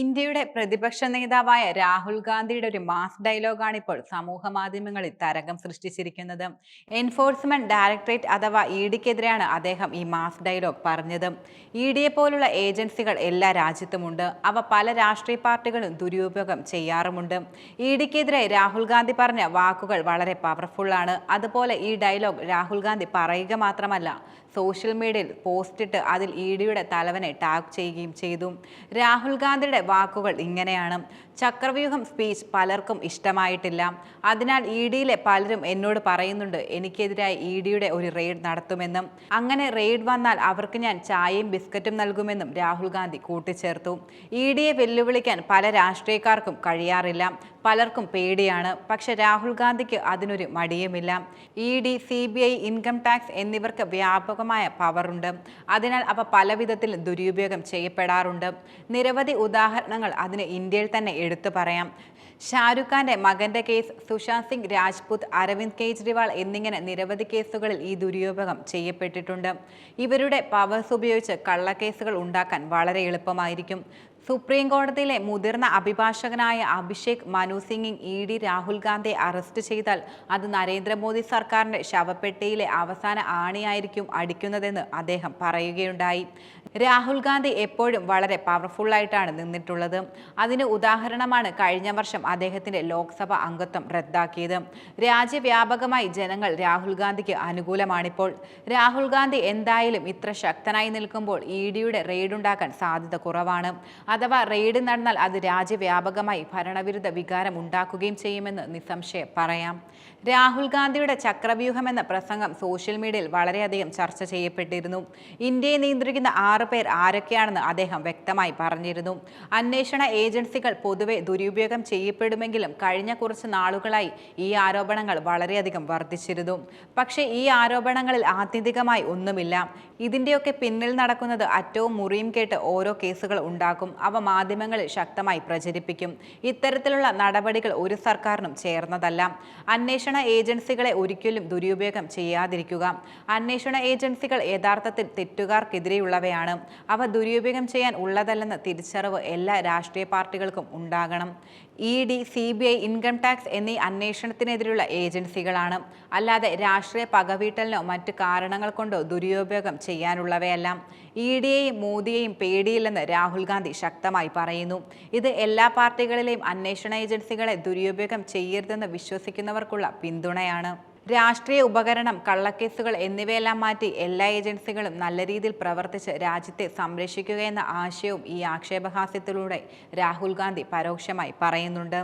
ഇന്ത്യയുടെ പ്രതിപക്ഷ നേതാവായ രാഹുൽ ഗാന്ധിയുടെ ഒരു മാസ് ഡയലോഗാണ് ഇപ്പോൾ സമൂഹ മാധ്യമങ്ങളിൽ തരംഗം സൃഷ്ടിച്ചിരിക്കുന്നത്. എൻഫോഴ്സ്മെന്റ് ഡയറക്ടറേറ്റ് അഥവാ ഇ ഡിക്കെതിരെയാണ് അദ്ദേഹം ഈ മാസ് ഡയലോഗ് പറഞ്ഞത്. ഇ ഡിയെ പോലുള്ള ഏജൻസികൾ എല്ലാ രാജ്യത്തുമുണ്ട്. അവ പല രാഷ്ട്രീയ പാർട്ടികളും ദുരുപയോഗം ചെയ്യാറുമുണ്ട്. ഇ ഡിക്കെതിരെ രാഹുൽ ഗാന്ധി പറഞ്ഞ വാക്കുകൾ വളരെ പവർഫുള്ളാണ് അതുപോലെ ഈ ഡയലോഗ് രാഹുൽ ഗാന്ധി പറയുക മാത്രമല്ല സോഷ്യൽ മീഡിയയിൽ പോസ്റ്റിട്ട് അതിൽ ഇ ഡിയുടെ തലവനെ ടാഗ് ചെയ്യുകയും ചെയ്തു. രാഹുൽ ഗാന്ധിയുടെ വാക്കുകൾ ഇങ്ങനെയാണ്. ചക്രവ്യൂഹം സ്പീച്ച് പലർക്കും ഇഷ്ടമായിട്ടില്ല. അതിനാൽ ഇ ഡിയിലെ പലരും എന്നോട് പറയുന്നുണ്ട് എനിക്കെതിരായി ഇ ഡിയുടെ ഒരു റെയ്ഡ് നടത്തുമെന്നും അങ്ങനെ റെയ്ഡ് വന്നാൽ അവർക്ക് ഞാൻ ചായയും ബിസ്ക്കറ്റും നൽകുമെന്നും രാഹുൽ ഗാന്ധി കൂട്ടിച്ചേർത്തു. ഇ ഡിയെ വെല്ലുവിളിക്കാൻ പല രാഷ്ട്രീയക്കാർക്കും കഴിയാറില്ല പലർക്കും പേടിയാണ്. പക്ഷെ രാഹുൽ ഗാന്ധിക്ക് അതിനൊരു മടിയുമില്ല. E D C B I income tax എന്നിവർക്ക് വ്യാപകമായ പവറുണ്ട് അതിനാൽ അവ പല വിധത്തിൽ ദുരുപയോഗം ചെയ്യപ്പെടാറുണ്ട്. നിരവധി ഉദാഹരണങ്ങൾ അതിന് ഇന്ത്യയിൽ തന്നെ എടുത്തു പറയാം. ഷാരൂഖ് ഖാന്റെ മകന്റെ കേസ് സുശാന്ത് സിംഗ് രാജ്പുത് അരവിന്ദ് കെജ്രിവാൾ എന്നിങ്ങനെ നിരവധി കേസുകളിൽ ഈ ദുരുപയോഗം ചെയ്യപ്പെട്ടിട്ടുണ്ട്. ഇവരുടെ പവേഴ്സ് ഉപയോഗിച്ച് കള്ളക്കേസുകൾ ഉണ്ടാക്കാൻ വളരെ എളുപ്പമായിരിക്കും. സുപ്രീം കോടതിയിലെ മുതിർന്ന അഭിഭാഷകനായ Abhishek Manu singing E D Rahul ഗാന്ധിയെ അറസ്റ്റ് ചെയ്താൽ അത് നരേന്ദ്രമോദി സർക്കാരിന്റെ ശവപ്പെട്ടിയിലെ അവസാന ആണിയായിരിക്കും അടിക്കുന്നതെന്ന് അദ്ദേഹം പറയുകയുണ്ടായി. രാഹുൽ ഗാന്ധി എപ്പോഴും വളരെ പവർഫുള്ളായിട്ടാണ് നിന്നിട്ടുള്ളത്. അതിന് ഉദാഹരണമാണ് കഴിഞ്ഞ വർഷം അദ്ദേഹത്തിന്റെ ലോക്സഭ അംഗത്വം റദ്ദാക്കിയത്. രാജ്യവ്യാപകമായി ജനങ്ങൾ രാഹുൽ ഗാന്ധിക്ക് അനുകൂലമാണിപ്പോൾ. രാഹുൽ ഗാന്ധി എന്തായാലും ഇത്ര ശക്തനായി നിൽക്കുമ്പോൾ ഇ ഡിയുടെ റെയ്ഡുണ്ടാക്കാൻ സാധ്യത കുറവാണ്. അഥവാ റെയ്ഡ് നടന്നാൽ അത് രാജ്യവ്യാപകമായി ഭരണവിരുദ്ധ വികാരം ഉണ്ടാക്കുകയും ചെയ്യുമെന്ന് നിസ്സംശയം പറയാം. രാഹുൽ ഗാന്ധിയുടെ ചക്രവ്യൂഹം എന്ന പ്രസംഗം സോഷ്യൽ മീഡിയയിൽ വളരെയധികം ചർച്ച ചെയ്യപ്പെട്ടിരുന്നു. ഇന്ത്യയെ നിയന്ത്രിക്കുന്ന ആറ് പേർ ആരൊക്കെയാണെന്ന് അദ്ദേഹം വ്യക്തമായി പറഞ്ഞിരുന്നു. അന്വേഷണ ഏജൻസികൾ പൊതുവെ ദുരുപയോഗം ചെയ്യപ്പെടുമെങ്കിലും കഴിഞ്ഞ കുറച്ച് നാളുകളായി ഈ ആരോപണങ്ങൾ വളരെയധികം വർദ്ധിച്ചിരുന്നു. പക്ഷേ ഈ ആരോപണങ്ങളിൽ ആത്യന്തികമായി ഒന്നുമില്ല. ഇതിന്റെയൊക്കെ പിന്നിൽ നടക്കുന്നത് അറ്റവും മുറിയും കേട്ട് ഓരോ കേസുകൾ ഉണ്ടാക്കും അവ മാധ്യമങ്ങളിൽ ശക്തമായി പ്രചരിപ്പിക്കും. ഇത്തരത്തിലുള്ള നടപടികൾ ഒരു സർക്കാരിനും ചേർന്നതല്ല. അന്വേഷണ ഏജൻസികളെ ഒരിക്കലും ദുരുപയോഗം ചെയ്യാതിരിക്കുക. അന്വേഷണ ഏജൻസികൾ യഥാർത്ഥത്തിൽ തെറ്റുകാർക്കെതിരെയുള്ളവയാണ്. അവ ദുരുപയോഗം ചെയ്യാൻ ഉള്ളതല്ലെന്ന തിരിച്ചറിവ് എല്ലാ രാഷ്ട്രീയ പാർട്ടികൾക്കും ഉണ്ടാകണം. E D C B I income tax എന്നീ അന്വേഷണത്തിനെതിരെയുള്ള ഏജൻസികളാണ്. അല്ലാതെ രാഷ്ട്രീയ പകവീട്ടലിനോ മറ്റ് കാരണങ്ങൾ കൊണ്ടോ ദുരുപയോഗം ചെയ്യാനുള്ളവയല്ല ഇ ഡിയെയും മോദിയെയും പേടിയില്ലെന്ന് രാഹുൽ ഗാന്ധി ശക്തമായി പറയുന്നു. ഇത് എല്ലാ പാർട്ടികളിലെയും അന്വേഷണ ഏജൻസികളെ ദുരുപയോഗം ചെയ്യരുതെന്ന് വിശ്വസിക്കുന്നവർക്കുള്ള പിന്തുണയാണ്. രാഷ്ട്രീയ ഉപകരണം കള്ളക്കേസുകൾ എന്നിവയെല്ലാം മാറ്റി എല്ലാ ഏജൻസികളും നല്ല രീതിയിൽ പ്രവർത്തിച്ച് രാജ്യത്തെ സംരക്ഷിക്കുകയെന്ന ആശയവും ഈ ആക്ഷേപഹാസ്യത്തിലൂടെ രാഹുൽ ഗാന്ധി പരോക്ഷമായി പറയുന്നുണ്ട്.